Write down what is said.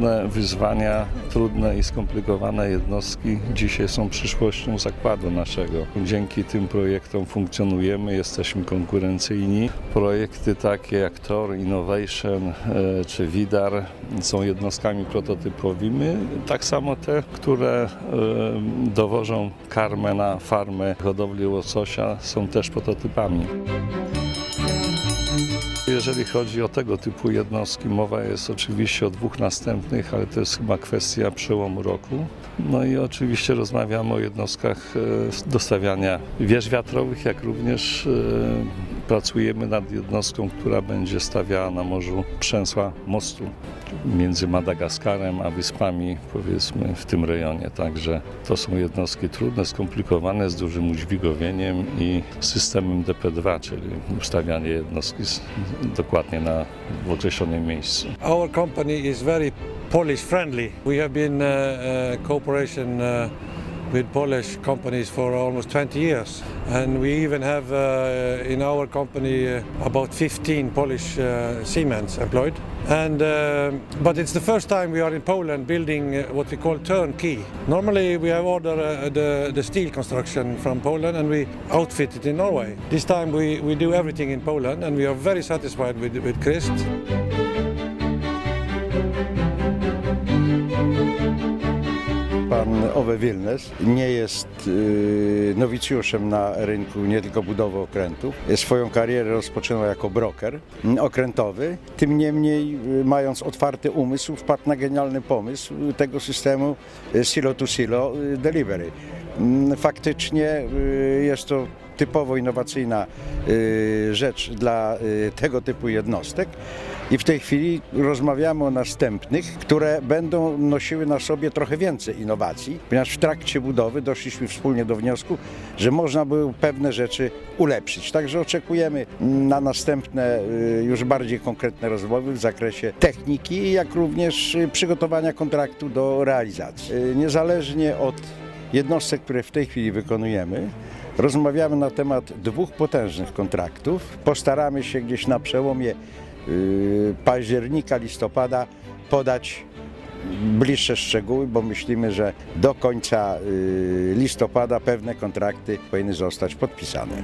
trudne wyzwania, trudne i skomplikowane jednostki dzisiaj są przyszłością zakładu naszego. Dzięki tym projektom funkcjonujemy, jesteśmy konkurencyjni. Projekty takie jak Tor, Innovation e, czy Widar są jednostkami prototypowymi, tak samo te, które e, dowożą karmę na farmę hodowli łososia są też prototypami. Jeżeli chodzi o tego typu jednostki, mowa jest oczywiście o dwóch następnych, ale to jest chyba kwestia przełomu roku. No i oczywiście rozmawiamy o jednostkach e, do stawiania wież wiatrowych, jak również e, pracujemy nad jednostką, która będzie stawiała na morzu przęsła mostu między Madagaskarem a wyspami, powiedzmy, w tym rejonie. Także to są jednostki trudne, skomplikowane, z dużym udźwigowieniem i systemem DP2, czyli ustawianie jednostki dokładnie na w określonym miejscu. Our company is very Polish friendly. We have been uh, uh, cooperation uh, with Polish companies for almost 20 years, and we even have uh, in our company uh, about 15 Polish uh, seamen employed. And um but it's the first time we are in Poland building uh, what we call turnkey. Normally we have ordered uh, the, the steel construction from Poland and we outfit it in Norway. This time we, we do everything in Poland and we are very satisfied with, with Christ. Pan Owe Wilnes nie jest y, nowicjuszem na rynku nie tylko budowy okrętów. Swoją karierę rozpoczynał jako broker okrętowy. Tym niemniej, y, mając otwarty umysł, wpadł na genialny pomysł tego systemu y, silo to silo delivery. Mm, Faktycznie jest to typowo innowacyjna y, rzecz dla y, tego typu jednostek. I w tej chwili rozmawiamy o następnych, które będą nosiły na sobie trochę więcej innowacji, ponieważ w trakcie budowy doszliśmy wspólnie do wniosku, że można by pewne rzeczy ulepszyć. Także oczekujemy na następne, y, już bardziej konkretne rozmowy w zakresie techniki, jak również przygotowania kontraktu do realizacji. Niezależnie od jednostek, które w tej chwili wykonujemy, Rozmawiamy na temat dwóch potężnych kontraktów. Postaramy się gdzieś na przełomie y, października, listopada podać bliższe szczegóły, bo myślimy, że do końca y, listopada pewne kontrakty powinny zostać podpisane.